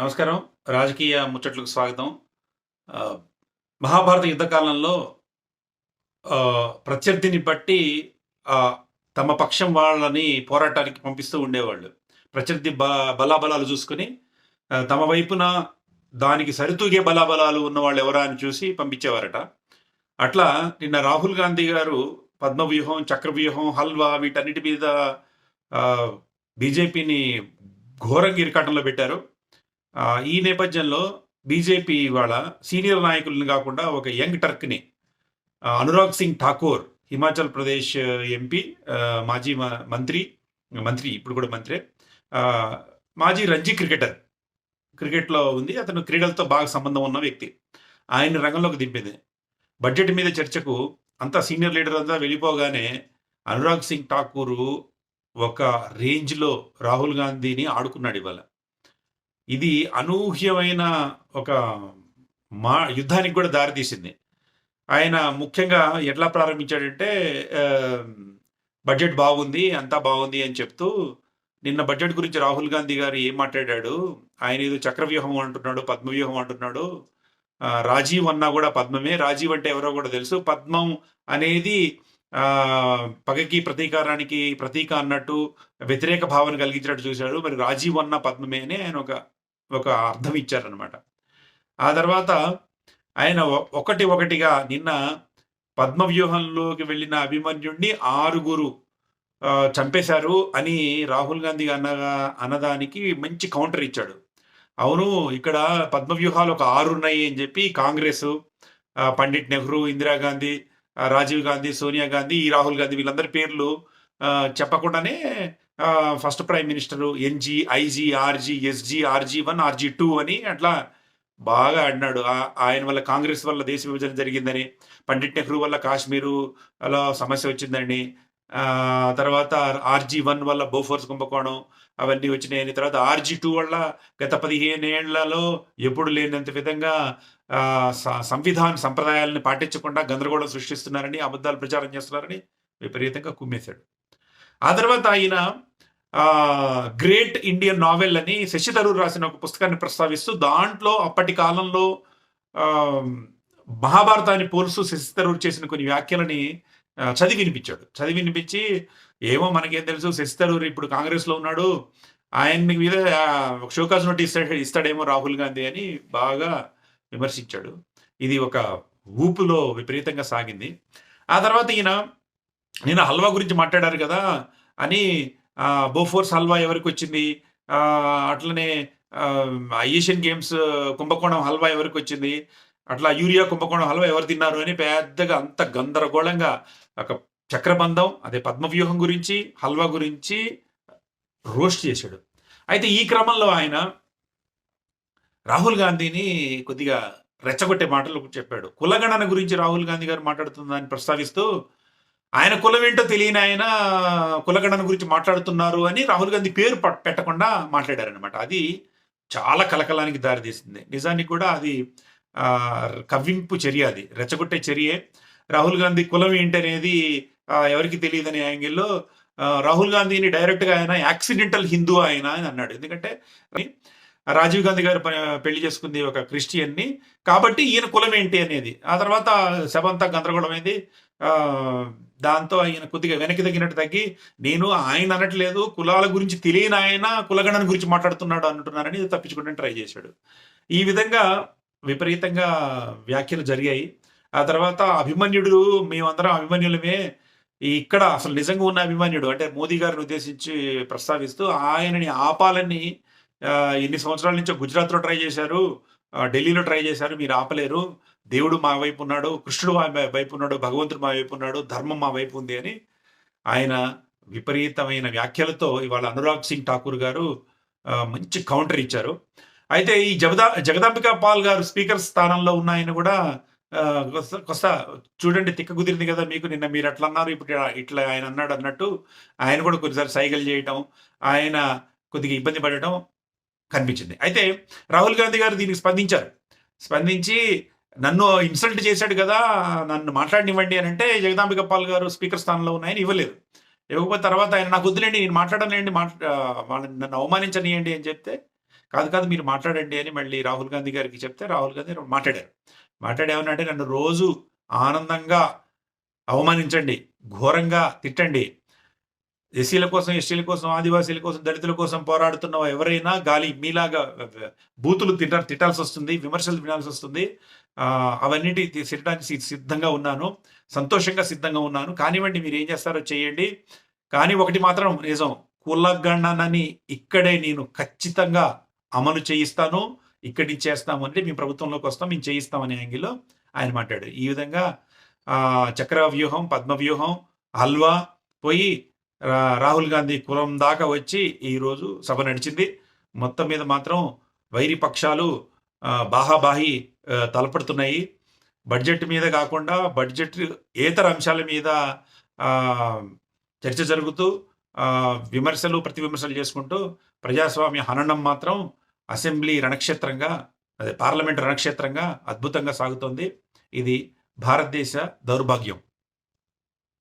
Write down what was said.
నమస్కారం. రాజకీయ ముచ్చట్లకు స్వాగతం. మహాభారత యుద్ధకాలంలో ప్రత్యర్థిని బట్టి తమ పక్షం వాళ్ళని పోరాటానికి పంపిస్తూ ఉండేవాళ్ళు. ప్రత్యర్థి బ బలాబలాలు చూసుకుని తమ వైపున దానికి సరితూగే బలాబలాలు ఉన్న వాళ్ళు ఎవరా అని చూసి పంపించేవారట. అట్లా నిన్న రాహుల్ గాంధీ గారు పద్మవ్యూహం చక్రవ్యూహం హల్వా వీటన్నిటి మీద బీజేపీని ఘోరంగా ఇరకాటంలో పెట్టారు. ఈ నేపథ్యంలో బీజేపీ ఇవాళ సీనియర్ నాయకులను కాకుండా ఒక యంగ్ టర్క్ని అనురాగ్ సింగ్ ఠాకూర్ హిమాచల్ ప్రదేశ్ ఎంపీ మాజీ మ- మంత్రి మంత్రి ఇప్పుడు కూడా మంత్రి మాజీ రంజీ క్రికెటర్. క్రికెట్లో ఉంది అతను క్రీడలతో బాగా సంబంధం ఉన్న వ్యక్తి. ఆయన రంగంలోకి దింపింది. బడ్జెట్ మీద చర్చకు అంతా సీనియర్ లీడర్ అంతా వెళ్ళిపోగానే అనురాగ్ సింగ్ ఠాకూరు ఒక రేంజ్లో రాహుల్ గాంధీని ఆడుకున్నాడు ఇవాళ. ఇది అనూహ్యమైన ఒక మా యుద్ధానికి కూడా దారితీసింది ఆయన ముఖ్యంగా ఎట్లా ప్రారంభించాడంటే బడ్జెట్ బాగుంది అంతా బాగుంది అని చెప్తూ నిన్న బడ్జెట్ గురించి రాహుల్ గాంధీ గారు ఏం మాట్లాడాడు? ఆయన ఏదో చక్రవ్యూహం అంటున్నాడు పద్మవ్యూహం అంటున్నాడు. రాజీవ్ అన్నా కూడా పద్మమే. రాజీవ్ అంటే ఎవరో కూడా తెలుసు. పద్మం అనేది ఆ, పగకి ప్రతీకారానికి ప్రతీక అన్నట్టు వ్యతిరేక భావన కలిగించినట్టు చూశాడు. మరి రాజీవ్ అన్న పద్మమే అని ఆయన ఒక ఒక అర్థం ఇచ్చారనమాట ఆ తర్వాత ఆయన ఒకటి ఒకటిగా నిన్న పద్మవ్యూహంలోకి వెళ్ళిన అభిమన్యుణ్ణి ఆరుగురు చంపేశారు అని రాహుల్ గాంధీ అన్నగా అన్నదానికి మంచి కౌంటర్ ఇచ్చాడు. అవును ఇక్కడ పద్మవ్యూహాలు ఒక ఆరు ఉన్నాయి అని చెప్పి కాంగ్రెస్ పండిట్ నెహ్రూ ఇందిరాగాంధీ రాజీవ్ గాంధీ సోనియా గాంధీ ఈ రాహుల్ గాంధీ వీళ్ళందరి పేర్లు చెప్పకుండానే first prime minister NG IG RG SG RG one RG two అని అట్లా బాగా ఆడినాడు. ఆ- ఆయన వల్ల కాంగ్రెస్ వల్ల దేశ విభజన జరిగిందని పండిట్ నెహ్రూ వల్ల కాశ్మీరు అలా సమస్య వచ్చిందని తర్వాత ఆర్జీ వన్ వల్ల బోఫోర్స్ కుంభకోణం అవన్నీ వచ్చినాయని తర్వాత ఆర్జీ టూ వల్ల గత పదిహేను ఏళ్ళలో ఎప్పుడు లేనంత విధంగా సంవిధాన సంప్రదాయాలను పాటించకుండా గందరగోళం సృష్టిస్తున్నారని అబద్ధాలు ప్రచారం చేస్తున్నారని విపరీతంగా కుమ్మేశాడు. ఆ తర్వాత ఆయన గ్రేట్ ఇండియన్ నావెల్ అని శశి తరూర్ రాసిన ఒక పుస్తకాన్ని ప్రస్తావిస్తూ దాంట్లో అప్పటి కాలంలో మహాభారతాన్ని పోలుస్తూ శశి తరూర్ చేసిన కొన్ని వ్యాఖ్యలని చదివి వినిపించాడు. చదివి వినిపించి ఏమో మనకేం తెలుసు శశి తరూర్ ఇప్పుడు కాంగ్రెస్లో ఉన్నాడు ఆయన మీద ఒక షోకాజ్ నోటీస్ ఇస్తాడేమో రాహుల్ గాంధీ అని బాగా విమర్శించాడు. ఇది ఒక ఊపులో విపరీతంగా సాగింది. ఆ తర్వాత ఈయన నేను హల్వా గురించి మాట్లాడారు కదా అని బోఫోర్స్ హల్వా ఎవరికి వచ్చింది? అట్లనే ఏషియన్ గేమ్స్ కుంభకోణం హల్వా ఎవరికి వచ్చింది? అట్లా యూరియా కుంభకోణం హల్వా ఎవరు తిన్నారు అని పెద్దగా అంత గందరగోళంగా ఒక చక్రబంధం అదే పద్మవ్యూహం గురించి హల్వా గురించి రోస్ట్ చేశాడు. అయితే ఈ క్రమంలో ఆయన రాహుల్ గాంధీని కొద్దిగా రెచ్చగొట్టే మాటలు చెప్పాడు. కులగణన గురించి రాహుల్ గాంధీ గారు మాట్లాడుతుందని ప్రస్తావిస్తూ ఆయన కులం ఏంటో తెలియని ఆయన కులగణన గురించి మాట్లాడుతున్నారు అని రాహుల్ గాంధీ పేరు ప- పెట్టకుండా మాట్లాడారనమాట అది చాలా కలకలానికి దారితీసింది నిజానికి కూడా అది ఆ, కవ్వింపు చర్య అది. రెచ్చగొట్టే చర్యే. రాహుల్ గాంధీ కులం ఏంటి అనేది ఎవరికి ఎవరికి తెలియదనే యాంగిల్లో రాహుల్ గాంధీని డైరెక్ట్గా ఆయన యాక్సిడెంటల్ హిందూ ఆయన అని అన్నాడు. ఎందుకంటే రాజీవ్ గాంధీ గారు పెళ్ళి చేసుకుంది ఒక క్రిస్టియన్ని. కాబట్టి ఈయన కులం ఏంటి అనేది. ఆ తర్వాత శబంతా గందరగోళం దాంతో ఆయన కొద్దిగా వెనక్కి తగ్గినట్టు తగ్గి నేను ఆయన అనట్లేదు కులాల గురించి తెలియని ఆయన కులగణన గురించి మాట్లాడుతున్నాడు అంటున్నారని తప్పించుకుంటే ట్రై చేశాడు. ఈ విధంగా విపరీతంగా వ్యాఖ్యలు జరిగాయి. ఆ తర్వాత అభిమన్యుడు మేమందరం అభిమన్యులమే. ఇక్కడ అసలు నిజంగా ఉన్న అభిమన్యుడు అంటే మోదీ గారిని ఉద్దేశించి ప్రస్తావిస్తూ ఆయనని ఆపాలని ఇన్ని ఎన్ని సంవత్సరాల నుంచో గుజరాత్లో ట్రై చేశారు. ఢిల్లీలో ట్రై చేశారు. మీరు ఆపలేరు. దేవుడు మా వైపు ఉన్నాడు. కృష్ణుడు మా వైపు ఉన్నాడు. భగవంతుడు మా వైపు ఉన్నాడు. ధర్మం మా వైపు ఉంది అని ఆయన విపరీతమైన వ్యాఖ్యలతో ఇవాళ అనురాగ్ సింగ్ ఠాకూర్ గారు మంచి కౌంటర్ ఇచ్చారు. అయితే ఈ జగదా జగదాంబిక పాల్ గారు స్పీకర్ స్థానంలో ఉన్న ఆయన కూడా కొస్త- కొస్త చూడండి తిక్క కుదిరింది కదా మీకు. నిన్న మీరు అట్లా అన్నారు? ఇప్పుడు ఇట్లా ఆయన అన్నాడు అన్నట్టు ఆయన కూడా కొద్దిసారి సైకిల్ చేయటం ఆయన కొద్దిగా ఇబ్బంది పడటం కనిపించింది. అయితే రాహుల్ గాంధీ గారు దీనికి స్పందించారు. స్పందించి నన్ను ఇన్సల్ట్ చేశాడు కదా నన్ను మాట్లాడనివ్వండి అని అంటే జగదాంబిక పాల్ గారు స్పీకర్ స్థానంలో ఉన్నాయని ఇవ్వలేదు. ఇవ్వకపోతే తర్వాత ఆయన నాకు వద్దులేండి నేను మాట్లాడలేండి మాట్లా వాళ్ళని నన్ను అవమానించనియండి అని చెప్తే కాదు కాదు మీరు మాట్లాడండి అని మళ్ళీ రాహుల్ గాంధీ గారికి చెప్తే రాహుల్ గాంధీ మాట్లాడారు. మాట్లాడి అంటే నన్ను రోజు ఆనందంగా అవమానించండి ఘోరంగా తిట్టండి ఎస్సీల కోసం ఎస్టీల కోసం ఆదివాసీల కోసం దళితుల కోసం పోరాడుతున్న ఎవరైనా గాలి మీలాగా బూతులు తిట్ట తిట్టాల్సి వస్తుంది విమర్శలు వినాల్సి వస్తుంది. అవన్నిటి తిట్టడానికి సిద్ధంగా ఉన్నాను సంతోషంగా సిద్ధంగా ఉన్నాను. కానివ్వండి మీరు ఏం చేస్తారో చేయండి. కానీ ఒకటి మాత్రం నిజం కులగణనని ఇక్కడే నేను ఖచ్చితంగా అమలు చేయిస్తాను. ఇక్కడి నుంచి చేస్తాము అంటే మీ ప్రభుత్వంలోకి వస్తాం మేము చేయిస్తామనే యాంగిల్లో ఆయన మాట్లాడాడు. ఈ విధంగా చక్ర వ్యూహం పద్మ వ్యూహం హల్వా పోయి రాహుల్ గాంధీ కులం దాకా వచ్చి ఈరోజు సభ నడిచింది. మొత్తం మీద మాత్రం వైరి పక్షాలు బాహాబాహి తలపడుతున్నాయి. బడ్జెట్ మీద కాకుండా బడ్జెట్ ఏతర అంశాల మీద చర్చ జరుగుతూ విమర్శలు ప్రతి విమర్శలు చేసుకుంటూ ప్రజాస్వామ్య హననం మాత్రం అసెంబ్లీ రణక్షేత్రంగా అదే పార్లమెంట్ రణక్షేత్రంగా అద్భుతంగా సాగుతోంది. ఇది భారతదేశ దౌర్భాగ్యం.